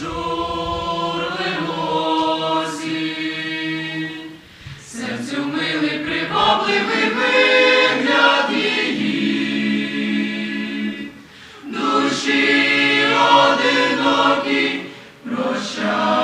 журливосі, серцю милий привабливий вигляд душі одинокі прощай.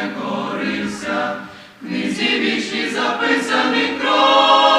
перекорився, в книзі вічні записаний кров.